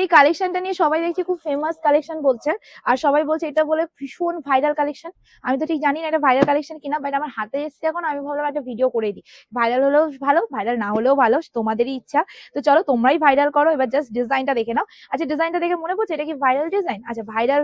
এই কালেকশনটা নিয়ে সবাই দেখছি খুব ফেমাস কালেকশন বলছে। আর সবাই বলছে এটা বলে ভীষণ ভাইরাল কালেকশন আমি তো ঠিক জানি না এটা ভাইরাল কালেকশন কিনা বাট আমার হাতে এসছে এখন, আমি ভাবলাম একটা ভিডিও করে দিই। ভাইরাল হলেও ভালো ভাইরাল না হলেও ভালো, তোমাদেরই ইচ্ছা। তো চলো তোমরাই ভাইরাল করো, এবার জাস্ট ডিজাইনটা দেখে নাও। আচ্ছা ডিজাইনটা দেখে মনে পড়ছে? এটা কি ভাইরাল ডিজাইন আচ্ছা ভাইরাল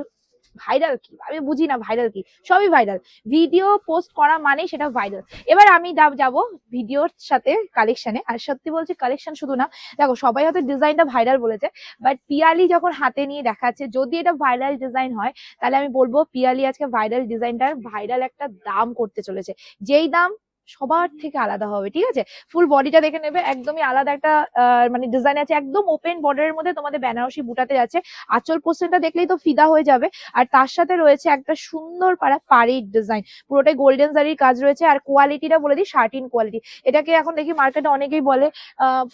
ভাইরাল কি আমি বুঝি না ভাইরাল কি সবই ভাইরাল ভিডিও পোস্ট করা মানে সেটা ভাইরাল এবার আমি যাব ভিডিওর সাথে কালেকশনে আর সত্যি বলছি কালেকশন শুধু না, দেখো সবাই হয়তো ডিজাইনটা ভাইরাল বলেছে বাট পিয়ালি যখন হাতে নিয়ে দেখাচ্ছে, যদি এটা ভাইরাল ডিজাইন হয়, তাহলে আমি বলব পিয়ালি আজকে ভাইরাল ডিজাইনটার ভাইরাল একটা দাম করতে চলেছে। যেই দাম সবার থেকে আলাদা হবে, ঠিক আছে? ফুল বডিটা দেখে নেবে, একদমই আলাদা একটা মানে ডিজাইন আছে, একদম ওপেন বর্ডারের মধ্যে তোমাদের বেনারসি বুটাতে যাচ্ছে। আঁচল পোস্টেনটা দেখলেই তো ফিদা হয়ে যাবে। আর তার সাথে রয়েছে একটা সুন্দর পাড়া পাড়ির ডিজাইন পুরোটাই গোল্ডেন জারির কাজ রয়েছে। আর কোয়ালিটিটা বলে দিই শার্টিন কোয়ালিটি এটাকে এখন দেখি মার্কেটে অনেকেই বলে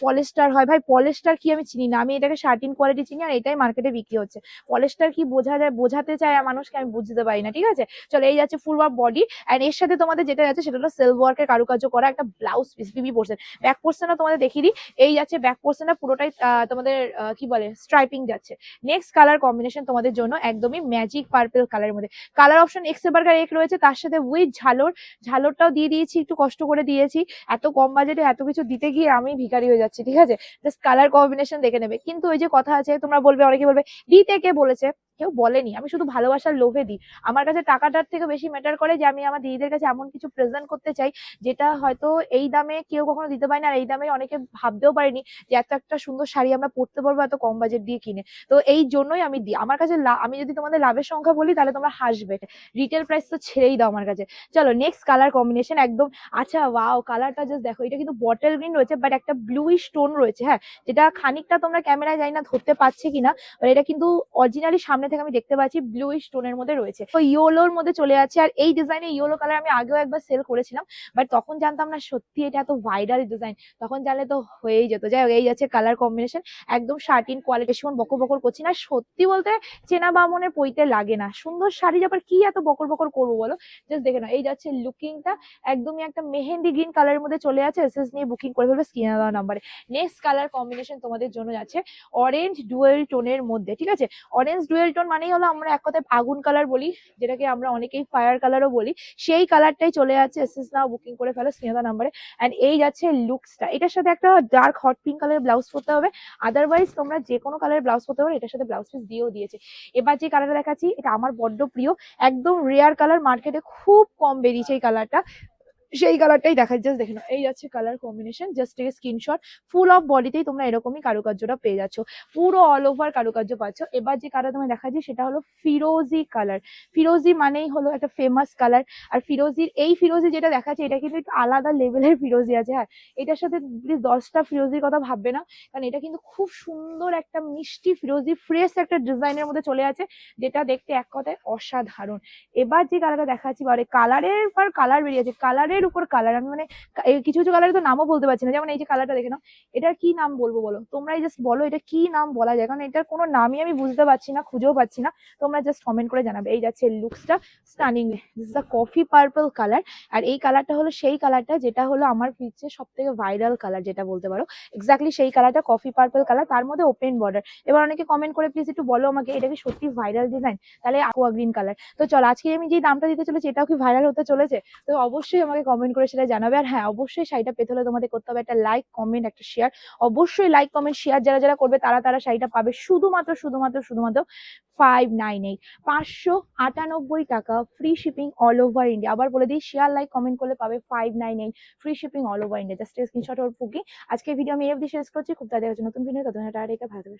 পলিস্টার হয়। ভাই পলিস্টার কি আমি চিনি না, আমি এটাকে শার্টিন কোয়ালিটি চিনি আর এটাই মার্কেটে বিক্রি হচ্ছে। পলিস্টার কি বোঝা যায়, বোঝাতে চায় মানুষকে আমি বুঝতে পারি না, ঠিক আছে? চলো, এই যাচ্ছে ফুল ওয়ার্ক বডি অ্যান্ড এর সাথে তোমাদের যেটা যাচ্ছে, সেটা হলো সেলফ ওয়ার্কের কারুকার্য করা একটা ব্লাউজ পিস বিবি পোর্শন ব্যাক পোর্শনটা তোমাদের দেখিয়ে দিই। এই যাচ্ছে ব্যাক পোর্শনটা পুরোটাই তোমাদের কি বলে স্ট্রাইপিং যাচ্ছে। নেক্সট কালার কম্বিনেশন তোমাদের জন্য একদমই ম্যাজিক পার্পল কালারের মধ্যে। কালার অপশন এক্স বার্গার এক রয়েছে, তার সাথে উইথ ঝালর, ঝালরটাও দিয়ে দিয়েছি, একটু কষ্ট করে দিয়েছি। এত কম বাজেটে এত কিছু দিতে গিয়ে আমি ভিখারি হয়ে যাচ্ছি, ঠিক আছে? জাস্ট কালার কম্বিনেশন দেখে নেবে। কিন্তু ওই যে কথা আছে, তোমরা বলবে, অনেকে বলবে দিতে কে বলেছে? কেউ বলেনি। আমি শুধু ভালোবাসার লোভে দিই। আমার কাছে টাকাটার থেকে বেশি ম্যাটার করে যে, আমি আমার দিদিদের কাছে এমন কিছু প্রেজেন্ট করতে চাই, যেটা হয়তো এই দামে কেউ কখনো দিতে পারে না আর এই দামে অনেকে ভাবতেও পারেনি যে, এত একটা সুন্দর শাড়ি আমরা পরতে পারব এত কম বাজেট দিয়ে কিনে। তো এই জন্যই আমি দিই। আমার কাছে আমি যদি তোমাদের লাভের সংখ্যা বলি, তাহলে তোমরা হাসবে। রিটেল প্রাইস তো ছেড়েই দাও আমার কাছে। চলো নেক্সট কালার কম্বিনেশন একদম আচ্ছা ওয়াও কালারটা জাস্ট দেখো। এটা কিন্তু বটল গ্রিন রয়েছে বাট একটা ব্লুই স্টোন রয়েছে হ্যাঁ? যেটা খানিকটা তোমরা ক্যামেরায় জানি না ধরতে পারছে কিনা এটা কিন্তু অরিজিনালি সামনে থেকে আমি দেখতে পাচ্ছি ব্লু স্টোনের মধ্যে রয়েছে। তো ইয়োলোর মধ্যে চলে যাচ্ছে, আর এই ডিজাইনে ইয়োলো কালার আমি আগেও একবার সেল করেছিলাম বাট তখন জানতাম না সত্যি এটা এত ভাইরাল ডিজাইন তখন জানলে তো হয়েই যেত। যাই হোক, এই যাচ্ছে কালার কম্বিনেশন একদম শার্টিন কোয়ালিটি সুমন বকর বকর করছি না। সত্যি বলতে চেনা বামনের পইতে লাগে না। সুন্দর শাড়ি আবার কি এত বকর বকর করব বলো? জাস্ট দেখে নাও, এই যাচ্ছে লুকিংটা একদমই একটা মেহেন্দি গ্রিন কালারের মধ্যে চলে আছে এসএস নিয়ে বুকিং করে ফেলবে স্ক্রিনে দেওয়া নাম্বারে নেক্সট কালার কম্বিনেশন তোমাদের জন্য যাচ্ছে অরেঞ্জ ডুয়েল টোনের মধ্যে, ঠিক আছে? অরেঞ্জ ডুয়েল টোন মানেই হলো আমরা এক কথায় আগুন কালার বলি, যেটাকে আমরা অনেকেই ফায়ার কালারও বলি। সেই কালারটাই চলে যাচ্ছে এসএস নাও বুকিং করে ফেলো স্ক্রিনে নাম্বারে অ্যান্ড এই যাচ্ছে লুকসটা এটার সাথে একটা ডার্ক হট পিঙ্ক কালারের ব্লাউজ পরতে হবে। আদারওয়াইজ তোমরা যে কোনো কালারের ব্লাউজ পরতে পারো। এটার সাথে ব্লাউজ পিস দিয়েও দিয়েছে। এবার যে কালারটা দেখাচ্ছি, এটা আমার বড্ড প্রিয়। একদম রেয়ার কালার মার্কেটে খুব কম বেরিয়েছে এই কালারটা সেই কালারটাই দেখা জাস্ট দেখে এই যাচ্ছে কালার কম্বিনেশন জাস্ট থেকে স্ক্রিনশট ফুল অফ বডিতেই তোমরা এরকমই কারুকার্যটা পেয়ে যাচ্ছ। পুরো অল ওভার কারুকার্য পাচ্ছ। এবার যে কালার তোমায় দেখাচ্ছি, সেটা হলো ফিরোজি কালার ফিরোজি মানেই হলো একটা ফেমাস কালার আর ফিরোজির, এই ফিরোজি যেটা দেখাচ্ছে, এটা কিন্তু একটু আলাদা লেভেলের ফিরোজি আছে হ্যাঁ। এটার সাথে প্লিজ দশটা ফিরোজির কথা ভাববে না, কারণ এটা কিন্তু খুব সুন্দর একটা মিষ্টি ফিরোজি ফ্রেশ একটা ডিজাইনের মধ্যে চলে আছে, যেটা দেখতে এক কথায় অসাধারণ। এবার যে কালারটা দেখাচ্ছি বারে কালারের পর কালার বেরিয়েছে কালারের উপর কালার আমি মানে কিছু কিছু কালারের তো নামও বলতে পারছি না। যেমন এই যে কালারটা দেখে নাও, এটার কি নাম বলব বলো? তোমরাই জাস্ট বলো এটা কি নাম বলা যায়? কারণ এটার কোনো নামই আমি বুঝতে পারছি না, খুঁজেও পাচ্ছি না। তোমরা জাস্ট কমেন্ট করে জানাবে। এই যাচ্ছে লুকসটা stunning this the coffee purple colour আর এই কালারটা হলো সেই কালারটা যেটা হলো আমার পিচ্ছে সব থেকে ভাইরাল কালার যেটা বলতে পারো। এক্স্যাক্টলি সেই কালারটা কফি পার্পল কালার তার মধ্যে ওপেন বর্ডার এবার অনেকে কমেন্ট করে প্লিজ একটু বলো আমাকে, এটা কি সত্যি ভাইরাল ডিজাইন তাহলে aqua গ্রিন কালার তো চলো, আজকে আমি যে দামটা দিতে চলেছি, এটাও কি ভাইরাল হতে চলেছে? তো অবশ্যই আমাকে কমেন্ট করে সেটা জানাবে। আর হ্যাঁ অবশ্যই শাড়িটা পেতে হলে তোমাদের করতে হবে একটা লাইক কমেন্ট একটা শেয়ার অবশ্যই লাইক কমেন্ট শেয়ার যারা যারা করবে তারা তারা শাড়িটা পাবে শুধুমাত্র শুধুমাত্র শুধুমাত্র ফাইভ নাইন এইট পাঁচশো আটানব্বই টাকা free shipping all over India আবার বলে দিই শেয়ার লাইক কমেন্ট করলে পাবে five nine eight free shipping all over India just screenshot or booking আজকে ভিডিও আমি এফ দিয়ে শেষ করছি। খুব তাদের নতুন ভিডিও ততক্ষণ টাটা ভালো